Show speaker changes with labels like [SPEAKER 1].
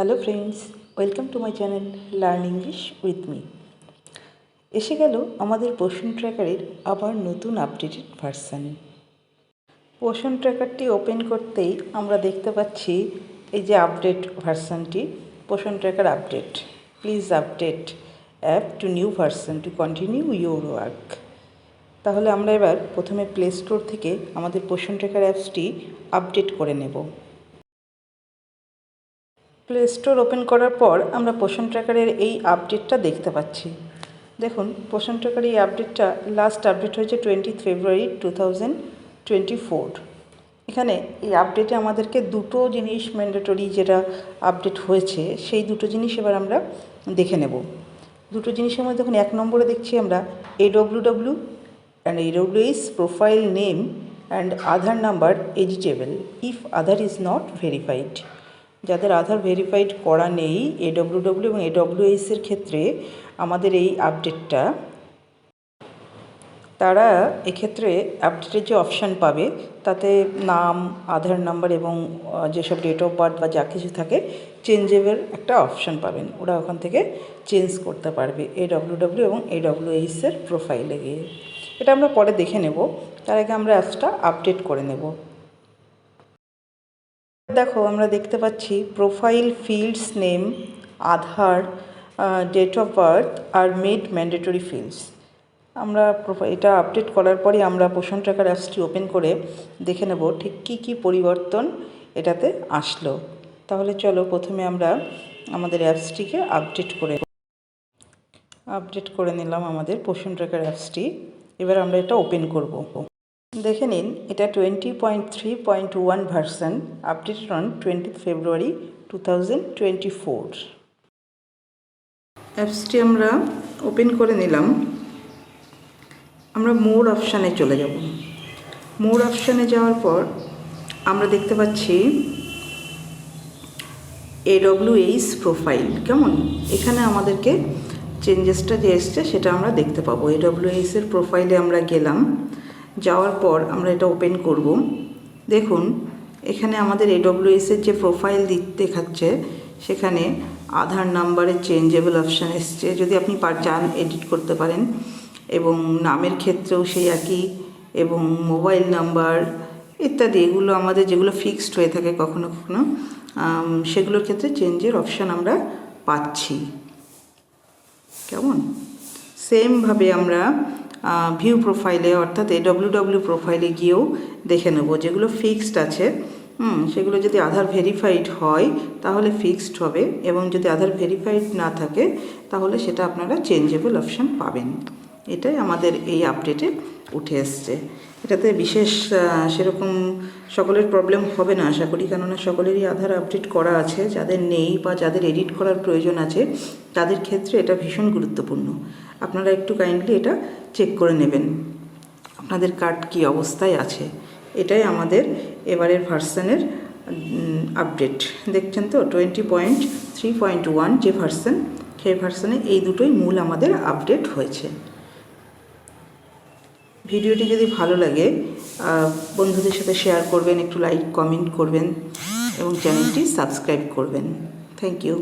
[SPEAKER 1] Hello friends welcome to my channel learn English with me এসে গেল আমাদের পোষণ ট্র্যাকারের আবার নতুন আপডেটেড ভার্সান পোষণ ট্র্যাকারটি ওপেন করতেই আমরা দেখতে পাচ্ছি এই যে update ভার্সানটি Poshan tracker update please update app to new version to continue your work তাহলে আমরা এবার প্রথমে প্লে স্টোর থেকে আমাদের পোষণ ট্র্যাকার অ্যাপসটি আপডেট করে নেব। প্লে স্টোর ওপেন করার পর আমরা পোষণ ট্র্যাকারের এই আপডেটটা দেখতে পাচ্ছি। দেখুন পোষণ ট্র্যাকার এই আপডেটটা লাস্ট আপডেট হয়েছে twenty February two thousand twenty four এখানে এই আপডেটে আমাদেরকে দুটো জিনিস ম্যান্ডেটরি যেটা আপডেট হয়েছে, সেই দুটো জিনিস এবার আমরা দেখে নেব। দুটো জিনিসের মধ্যে দেখুন, এক নম্বরে দেখছি আমরা AW W and AWS profile name and Aadhaar number editable if Aadhaar is not verified যাদের আধার ভেরিফাইড করা নেই এডব্লিউডব্লিউ এবং এডব্লিউএসের ক্ষেত্রে আমাদের এই আপডেটটা তারা এক্ষেত্রে আপডেটের যে অপশান পাবে, তাতে নাম, আধার নাম্বার এবং যেসব ডেট অফ বার্থ বা যা কিছু থাকে চেঞ্জেবের একটা অপশান পাবেন। ওরা ওখান থেকে চেঞ্জ করতে পারবে এ এডব্লিউডব্লিউ এবং এডব্লিউএসের প্রোফাইলে গিয়ে। এটা আমরা পরে দেখে নেব। তার আগে আমরা অ্যাপসটা আপডেট করে নেব। দেখো, আমরা দেখতে পাচ্ছি profile fields name Aadhaar date of birth R made mandatory fields আমরা এটা আপডেট করার পরে আমরা পোষণ ট্র্যাকার অ্যাপসটি ওপেন করে দেখে নেব ঠিক কী কী পরিবর্তন এটাতে আসলো। তাহলে চলো প্রথমে আমরা আমাদের অ্যাপসটিকে আপডেট করে আপডেট করে নিলাম আমাদের পোষণ ট্র্যাকার অ্যাপসটি এবার আমরা এটা ওপেন করব। দেখে নিন, এটা twenty point three point one version updated on twenty February two thousand twenty four অ্যাপসটি আমরা ওপেন করে নিলাম। আমরা মোর অপশানে চলে যাব। মোর অপশানে যাওয়ার পর আমরা দেখতে পাচ্ছি এডব্লিউএইচ প্রোফাইল কেমন? এখানে আমাদেরকে চেঞ্জেসটা যে এসছে সেটা আমরা দেখতে পাবো। এডব্লিউএইচ এর প্রোফাইলে আমরা গেলাম। যাওয়ার পর আমরা এটা ওপেন করব। দেখুন, এখানে আমাদের এডব্লিউএস এর যে প্রোফাইল দেখাচ্ছে, সেখানে আধার নাম্বারের চেঞ্জেবল অপশান এসছে। যদি আপনি চান এডিট করতে পারেন। এবং নামের ক্ষেত্রেও সেই একই। এবং মোবাইল নাম্বার ইত্যাদি, এগুলো আমাদের যেগুলো ফিক্সড হয়ে থাকে কখনো কখনো সেগুলোর ক্ষেত্রে চেঞ্জের অপশান আমরা পাচ্ছি। কেমন? সেমভাবে আমরা ভিউ প্রোফাইলে অর্থাৎ এডব্লিউ ডব্লিউ প্রোফাইলে গিয়েও দেখে নেব। যেগুলো ফিক্সড আছে, হুম, সেগুলো যদি আধার ভেরিফাইড হয়, তাহলে ফিক্সড হবে এবং যদি আধার ভেরিফাইড না থাকে, তাহলে সেটা আপনারা চেঞ্জেবল অপশান পাবেন। এটাই আমাদের এই আপডেটে উঠে এসছে। এটাতে বিশেষ সেরকম সকলের প্রবলেম হবে না, আশা করি। কেননা সকলেরই আধার আপডেট করা আছে, যাদের নেই বা যাদের এডিট করার প্রয়োজন আছে, তাদের ক্ষেত্রে এটা ভীষণ গুরুত্বপূর্ণ। আপনারা একটু কাইন্ডলি এটা চেক করে নেবেন। আপনাদের কার্ড কী অবস্থায় আছে? এটাই আমাদের এবারের ভার্সানের আপডেট দেখছেন তো? Twenty point three point one যে ভার্সান সেই ভার্সানে এই দুটোই মূল আমাদের আপডেট হয়েছে। ভিডিওটি যদি ভালো লাগে বন্ধুদের সাথে শেয়ার করবেন একটু লাইক কমেন্ট করবেন এবং চ্যানেলটি সাবস্ক্রাইব করবেন। Thank you